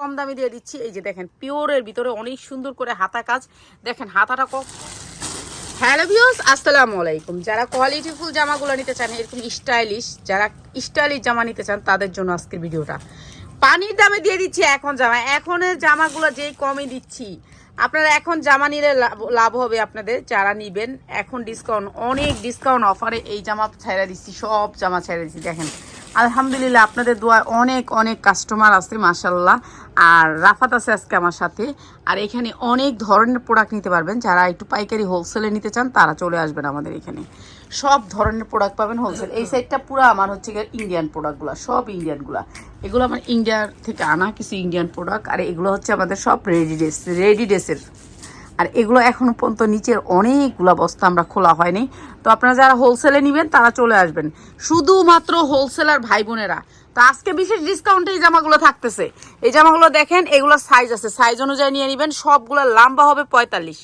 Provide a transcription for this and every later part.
কম দামে দিয়ে দিচ্ছি। এই যে দেখেন, পিওরের ভিতরে অনেক সুন্দর করে হাতা কাজ। দেখেন, হাতাটা কম হ্যালো ভিউস আসসালামু আলাইকুম। যারা কোয়ালিটিফুল জামাগুলো নিতে চান, এরকম স্টাইলিশ যারা স্টাইলিশ জামা নিতে চান, তাদের জন্য আজকের ভিডিওটা। পানির দামে দিয়ে দিচ্ছি এখন জামা। এখনের জামাগুলো যেই কমে দিচ্ছি। আপনারা এখন জামা নিলে লাভ- হবে আপনাদের। যারা নিবেন, এখন ডিসকাউন্ট অনেক ডিসকাউন্ট অফারে এই জামা ছেড়ে দিচ্ছি, সব জামা ছেড়ে দিচ্ছি। দেখেন আলহামদুলিল্লাহ আপনাদের দোয়া অনেক অনেক কাস্টমার আছে মাসাল্লাহ আর রাফাত আছে আজকে আমার সাথে। আর এখানে অনেক ধরনের প্রোডাক্ট নিতে পারবেন। যারা একটু পাইকারি হোলসেলে নিতে চান, তারা চলে আসবেন আমাদের এখানে। সব ধরনের প্রোডাক্ট পাবেন হোলসেল এই সাইডটা পুরো আমার হচ্ছে গিয়ে ইন্ডিয়ান প্রোডাক্টগুলো সব ইন্ডিয়ানগুলো এগুলো আমার ইন্ডিয়ার থেকে আনা কিছু ইন্ডিয়ান প্রোডাক্ট আর এগুলো হচ্ছে আমাদের সব রেডি ড্রেস রেডি ড্রেসের আর এগুলো এখনও পর্যন্ত নিচের অনেকগুলো বস্তা আমরা খোলা হয়নি। তো আপনারা যারা হোলসেলে নেবেন, তারা চলে আসবেন। শুধুমাত্র হোলসেলার ভাই বোনেরা। তো আজকে বিশেষ ডিসকাউন্টে এই জামাগুলো থাকতেছে। এই জামাগুলো দেখেন, এগুলোর সাইজ আছে। সাইজ অনুযায়ী নিয়ে নেবেন, সবগুলো লম্বা হবে পঁয়তাল্লিশ।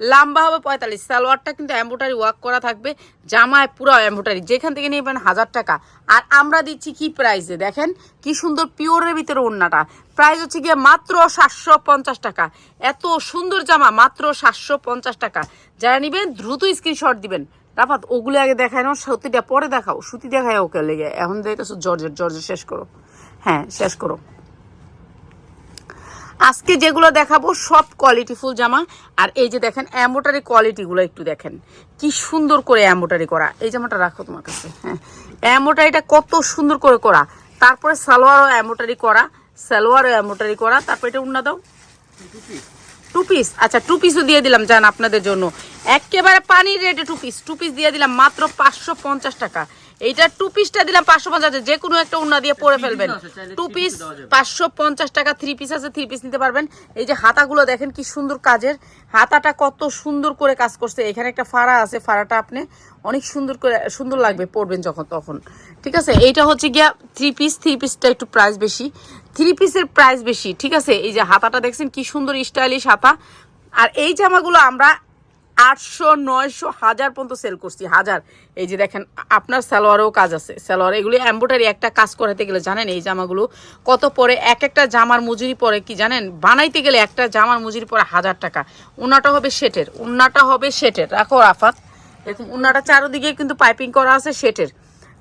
লম্বা হবে পঁয়তাল্লিশ। সালোয়ারটা কিন্তু এম্বোটারি ওয়ার্ক করা থাকবে। জামায় পুরো এম্বোটারি যেখান থেকে নেবেন হাজার টাকা। আর আমরা দিচ্ছি কি প্রাইসে দেখেন, কি সুন্দর পিওরের ভিতরে ওড়নাটা। প্রাইস হচ্ছে গিয়ে মাত্র সাতশো পঞ্চাশ টাকা। এত সুন্দর জামা, মাত্র সাতশো পঞ্চাশ টাকা। যারা নিবেন, দ্রুত স্ক্রিনশট দিবেন। রাফাত, ওগুলো আগে দেখায় না সুতিটা পরে দেখাও। সুতি দেখায় ওকে লেগে। এখন দেখতেছো, জর্জের জর্জের, শেষ করো। হ্যাঁ শেষ করো। আজকে যেগুলো দেখাবো সব কোয়ালিটিফুল জামা। আর এই যে দেখেন অ্যাম্বোটারি কোয়ালিটিগুলো একটু দেখেন। কি সুন্দর করে অ্যাম্বোটারি করা। এই জামাটা রাখো তোমার কাছে হ্যাঁ। অ্যাম্বোটারিটা কত সুন্দর করে করা। তারপরে সালোয়ারও অ্যাম্বোটারি করা, সালোয়ারও অ্যাম্বোটারি করা। তারপরে এটা উন্না দাও। টু পিস আচ্ছা টু পিসও দিয়ে দিলাম, জান, আপনাদের জন্য। একেবারে পানির রেটে টু পিস টু পিস দিয়ে দিলাম মাত্র পাঁচশো পঞ্চাশ টাকা। এইটা টু পিসটা দিলাম পাঁচশো পঞ্চাশ যে কোনো একটা উন্না দিয়ে পরে ফেলবেন। টু পিস পাঁচশো পঞ্চাশ টাকা থ্রি পিস আছে থ্রি পিস নিতে পারবেন। এই যে হাতাগুলো দেখেন কি সুন্দর কাজের। হাতাটা কত সুন্দর করে কাজ করছে। এখানে একটা ফাড়া আছে ফাড়াটা আপনি অনেক সুন্দর করে সুন্দর লাগবে পরবেন যখন তখন। ঠিক আছে? এইটা হচ্ছে গিয়া থ্রি পিস থ্রি পিসটা একটু প্রাইস বেশি। থ্রি পিসের প্রাইস বেশি ঠিক আছে? এই যে হাতাটা দেখছেন কি সুন্দর স্টাইলিশ হাতা। আর এই জামাগুলো আমরা আটশো, নয়শো, হাজার পর্যন্ত সেল করছি, হাজার। এই যে দেখেন, আপনার সালোয়ারেও কাজ আছে। সালোয়ার, এগুলি এম্বোটারি একটা কাজ করাতে গেলে জানেন, এই জামাগুলো কত পরে, এক একটা জামার মজুরি পরে কি জানেন, বানাইতে গেলে একটা জামার মজুরি পরে হাজার টাকা। উন্নাটা হবে শেটের উন্নাটা হবে শেটের রাখো রাফাত এরকম উন্নাটা চারোদিকে কিন্তু পাইপিং করা আছে শেটের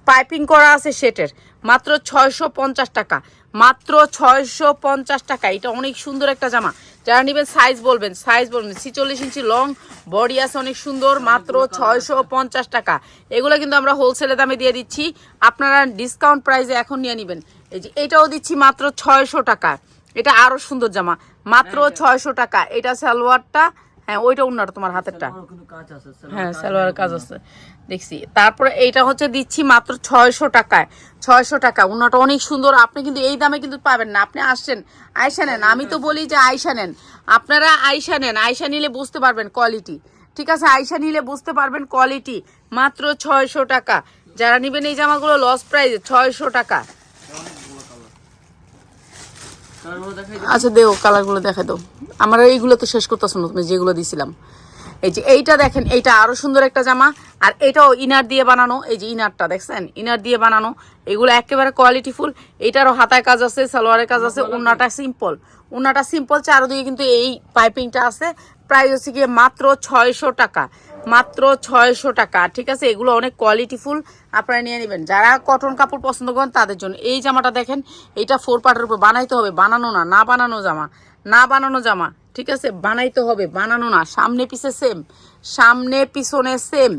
পাইপিং করা আছে সেটের মাত্র ছয়শো পঞ্চাশ টাকা। মাত্র ছয়শো পঞ্চাশ টাকা। এটা অনেক সুন্দর একটা জামা। যারা নেবেন সাইজ বলবেন সাইজ বলবেন। ছিচল্লিশ ইঞ্চি লং বডি আছে অনেক সুন্দর মাত্র ছয়শো পঞ্চাশ টাকা। এগুলো কিন্তু আমরা হোলসেলে দামে দিয়ে দিচ্ছি। আপনারা ডিসকাউন্ট প্রাইসে এখন নিয়ে নেবেন। এই যে এটাও দিচ্ছি মাত্র ছয়শো টাকা। এটা আরও সুন্দর জামা মাত্র ছয়শো টাকা। এটা সালোয়ারটা হ্যাঁ ওইটা উন্নত তোমার হাতেরটা। হ্যাঁ সালোয়ার কাজ আছে। দেখছি। তারপরে এইটা হচ্ছে দিচ্ছি মাত্র ছয়শো টাকায়। ছয়শো টাকা উন্নাটা অনেক সুন্দর। আপনি কিন্তু এই দামে কিন্তু পাবেন না। আপনি আসছেন আয়সা নেন। আমি তো বলি যে আয়সা নেন। আপনারা আয়সা নেন। আয়সা নিলে বুঝতে পারবেন কোয়ালিটি ঠিক আছে? আয়সা নিলে বুঝতে পারবেন কোয়ালিটি মাত্র ছয়শো টাকা। যারা নেবেন এই জামাগুলো লস প্রাইস ছয়শো টাকা। আচ্ছা দেও কালারগুলো দেখা দাও। আমরা এইগুলো তো শেষ করতেছ না তুমি যেগুলো দিছিলাম। এই যে এইটা দেখেন এইটা আরও সুন্দর একটা জামা আর এটাও ইনার দিয়ে বানানো। এই যে ইনারটা দেখছেন ইনার দিয়ে বানানো। এগুলো একেবারে কোয়ালিটি ফুল এটারও হাতায় কাজ আছে সালোয়ারের কাজ আছে উন্নাটা সিম্পল উন্নাটা সিম্পল চারোদিকে কিন্তু এই পাইপিংটা আছে। প্রাইস হচ্ছে গিয়ে মাত্র ছয়শো টাকা। মাত্র ছয়শো টাকা। ঠিক আছে? এগুলো অনেক কোয়ালিটি ফুল আপনারা নিয়ে নেবেন। যারা কটন কাপড় পছন্দ করেন, তাদের জন্য এই জামাটা দেখেন এইটা ফোর পার্টের উপর বানাইতে হবে, বানানো না না বানানো জামা, না বানানো জামা, ঠিক আছে? বানাইতে হবে, বানানো না, সামনে পিছে সেম সামনে পিছনে সেম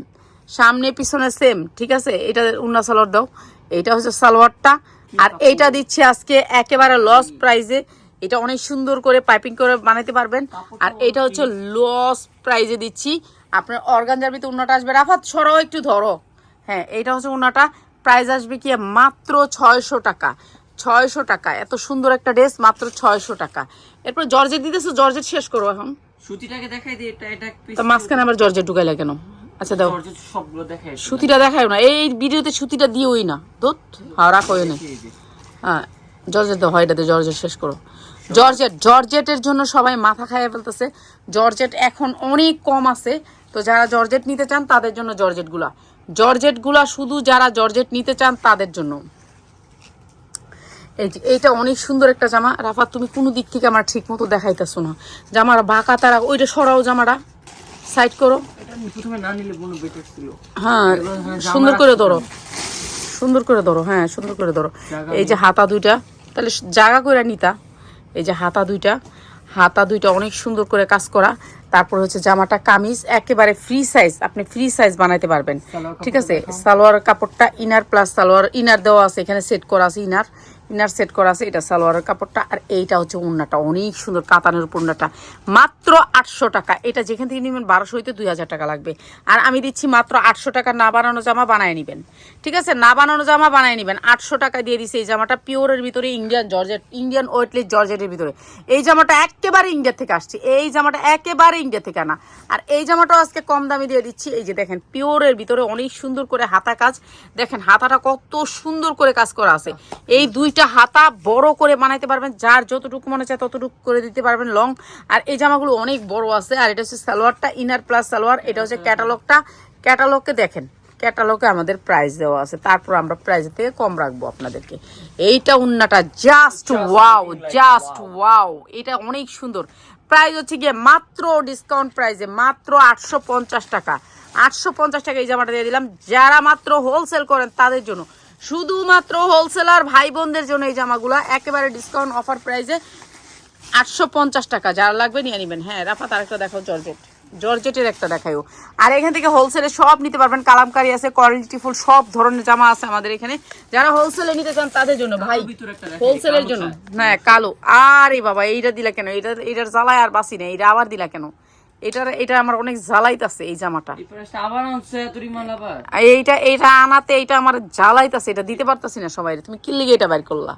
সামনে পিছনে সেম ঠিক আছে? এটা উন্না সালোয়ার দাও এইটা হচ্ছে সালোয়ারটা। আর এইটা দিচ্ছে আজকে একেবারে লস প্রাইজে এটা অনেক সুন্দর করে পাইপিং করে বানাইতে পারবেন। আর এটা হচ্ছে লস প্রাইজে দিচ্ছি আপনার অর্গানজার ভিতরে উন্নাটা আসবে রাফাত সরাও একটু ধরো। হ্যাঁ এইটা হচ্ছে উন্নাটা প্রাইস আসবে কি মাত্র ছয়শো টাকা। ছয়শো টাকা এত সুন্দর একটা ড্রেস মাত্র ছয়শো টাকা। এরপর জর্জেট দিতেছো জর্জেট শেষ করো এখন। সুতিটাকে দেখাই দিই এটা এটা তো মাঝখানে আবার জর্জেট ঢুকাইলা কেন? আচ্ছা দাও। সবগুলো দেখাই। সুতিটা দেখায় না। এই ভিডিওতে সুতিটা দিওই না। দোত হ্যাঁ রাখো এনে হ্যাঁ জর্জেট হয় এটাতে জর্জেট শেষ করো। জর্জেট জর্জেটের জন্য সবাই মাথা খাইয়ে ফেলতেছে। জর্জেট এখন অনেক কম আছে। তো যারা জর্জেট নিতে চান, তাদের জন্য জর্জেটগুলা জর্জেটগুলা শুধু যারা জর্জেট নিতে চান, তাদের জন্য। এই যে অনেক সুন্দর একটা জামা। রাফা তুমি কোনো দিক থেকে আমার ঠিক মতো দেখাইতেছো না। জামার বাঁকা তারা, ওইটা সরাও জামাটা। সাইড করো। হ্যাঁ সুন্দর করে ধরো। সুন্দর করে ধরো হ্যাঁ সুন্দর করে ধরো। এই যে হাতা দুইটা। তাহলে জায়গা করে নিতা। এই যে হাতা দুইটা। হাতা দুইটা অনেক সুন্দর করে কাজ করা। তারপর হচ্ছে জামাটা কামিজ একেবারে ফ্রি সাইজ আপনি ফ্রি সাইজ বানাইতে পারবেন। ঠিক আছে? সালোয়ার কাপড়টা ইনার প্লাস সালোয়ার ইনার দেওয়া আছে। এখানে সেট করা আছে ইনার ইনার সেট করা আছে, এটা সালোয়ারের কাপড়টা, আর এইটা হচ্ছে উন্নাটা অনেক সুন্দর কাতানের উন্নাটা মাত্র আটশো টাকা, এটা যেখান থেকে নেবেন বারোশো হইতে দুই হাজার টাকা লাগবে। আর আমি দিচ্ছি মাত্র আটশো টাকা, না বানানো জামা বানায় নেবেন। ঠিক আছে? না বানানো জামা বানায় নেবেন, আটশো টাকা দিয়ে দিছে এই জামাটা পিওরের ভিতরে, ইন্ডিয়ান জর্জেট, ইন্ডিয়ান ওয়েটলেস জর্জেটের ভিতরে। এই জামাটা একেবারে ইন্ডিয়া থেকে আসছে, এই জামাটা একেবারে ইন্ডিয়া থেকে আনা। আর এই জামাটাও আজকে কম দামে দিয়ে দিচ্ছি, এই যে দেখেন, পিওরের ভিতরে অনেক সুন্দর করে হাতা কাজ। দেখেন, হাতাটা কত সুন্দর করে কাজ করা আছে। এই দুইটা হাতা বড় করে বানাইতে পারবেন যার যতটুকু মনে চায় ততটুকু করে দিতে পারবেন লং আর এই জামাগুলো অনেক বড় আছে আর এটা হচ্ছে সালোয়ারটা ইনার প্লাস সালোয়ার এটা হচ্ছে ক্যাটালগটা ক্যাটালগকে দেখেন ক্যাটালগে আমাদের প্রাইস দেওয়া আছে। তারপর আমরা প্রাইস থেকে কম রাখব আপনাদেরকে। এইটা উন্নাটা জাস্ট ওয়াও জাস্ট ওয়াও এটা অনেক সুন্দর। প্রাইস হচ্ছে গিয়ে মাত্র ডিসকাউন্ট প্রাইসে মাত্র আটশো পঞ্চাশ টাকা। আটশো পঞ্চাশ টাকা এই জামাটা দিয়ে দিলাম। যারা মাত্র হোলসেল করেন তাদের জন্য শুধুমাত্র হোলসেলার ভাই বোনদের জন্য এই জামাগুলো একেবারে ডিসকাউন্ট অফার প্রাইসে আটশো পঞ্চাশ টাকা। যার লাগবে নিয়ে নেবেন। হ্যাঁ রাফাত আরেকটা দেখো জর্জেট। জর্জেটের একটা দেখাইও। আর এখান থেকে হোলসেলে সব নিতে পারবেন। কালামকারি আছে কোয়ালিটি ফুল সব ধরনের জামা আছে আমাদের এখানে। যারা হোলসেলে নিতে চান তাদের জন্য ভাই একটা হোলসেলের জন্য। হ্যাঁ কালো। আরে বাবা এইটা দিলা কেন? এটা এটার জ্বালায় আর বাসি না। এটা আবার দিলা কেন? এটার এটা আমার অনেক জ্বালাইতাছে এই জামাটা। এইটা এইটা আনাতে এইটা আমার জ্বালাইতাছে এটা দিতে পারতাছি না সবাই তুমি কি লিগে এটা বাইর করলা?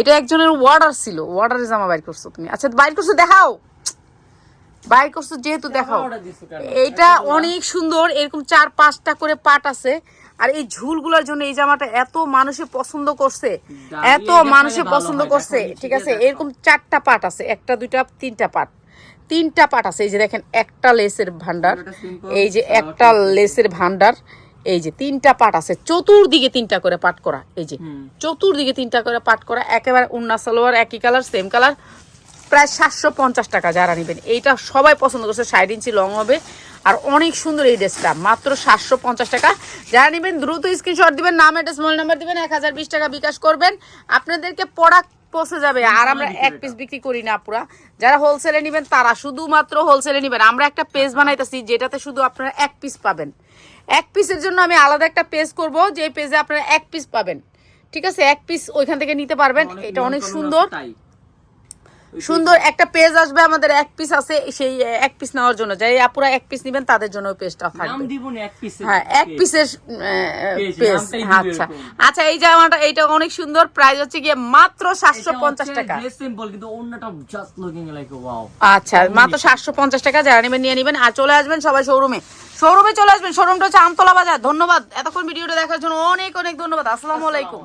এটা একজনের ওয়ার্ডার ছিল ওয়ার্ডারের জামা বাইর করছ তুমি। আচ্ছা বাইর করছ দেখাও। বাইর করছ যেহেতু দেখাও? এইটা অনেক সুন্দর এরকম চার পাঁচটা করে পাট আছে। আর এই ঝুলগুলোর জন্য এই জামাটা এত মানুষে পছন্দ করছে। এত মানুষে পছন্দ করছে ঠিক আছে? এরকম চারটা পাট আছে একটা দুইটা তিনটা পাট। তিনটা পাট আছে এই যে দেখেন একটা লেসের ভান্ডার এই যে একটা লেসের ভান্ডার এই যে তিনটা পাট আছে চতুর্দিকে তিনটা করে পাট করা এই যে চতুর্দিকে তিনটা করে পাট করা একেবারে উন্না সালোয়ার একই কালার সেম কালার প্রায় সাতশো পঞ্চাশ টাকা যারা নেবেন। এইটা সবাই পছন্দ করছে ষাট ইঞ্চি লং হবে আর অনেক সুন্দর এই ড্রেসটা মাত্র সাতশো পঞ্চাশ টাকা। যারা নেবেন দ্রুত স্ক্রিনশট দিবেন নাম একটা স্মল নাম্বার দিবেন এক হাজার বিশ টাকা বিকাশ করবেন। আপনাদেরকে প্রোডাক্ট পৌঁছে যাবে। আর আমরা এক পিস বিক্রি করি না পুরা যারা হোলসেলে নেবেন তারা শুধুমাত্র হোলসেলে নেবেন। আমরা একটা পেজ বানাইতেছি যেটাতে শুধু আপনারা এক পিস পাবেন। এক পিসের জন্য আমি আলাদা একটা পেজ করব যে পেজে আপনারা এক পিস পাবেন। ঠিক আছে? এক পিস ওইখান থেকে নিতে পারবেন। এটা অনেক সুন্দর। সুন্দর একটা পেজ আসবে আমাদের এক পিস আছে সেই এক পিস নেওয়ার জন্য। যাই আপুরা এক পিস নেবেন তাদের জন্য পেজটা নাম থাকবে হ্যাঁ এক পিসের পেজ আচ্ছা আচ্ছা এই জামাটা এইটা অনেক সুন্দর। প্রাইস হচ্ছে গিয়ে মাত্র সাতশো পঞ্চাশ টাকা। সিম্পল কিন্তু অন্যটা জাস্ট লুকিং লাইক ওয়াও আচ্ছা মাত্র সাতশো পঞ্চাশ টাকা যারা নেবেন নিয়ে নেবেন। আর চলে আসবেন সবাই শোরুমে শোরুমে চলে আসবেন শোরুমটা হচ্ছে আমতলা বাজার। ধন্যবাদ। এতক্ষণ ভিডিওটা দেখার জন্য অনেক অনেক ধন্যবাদ। আসসালামু আলাইকুম।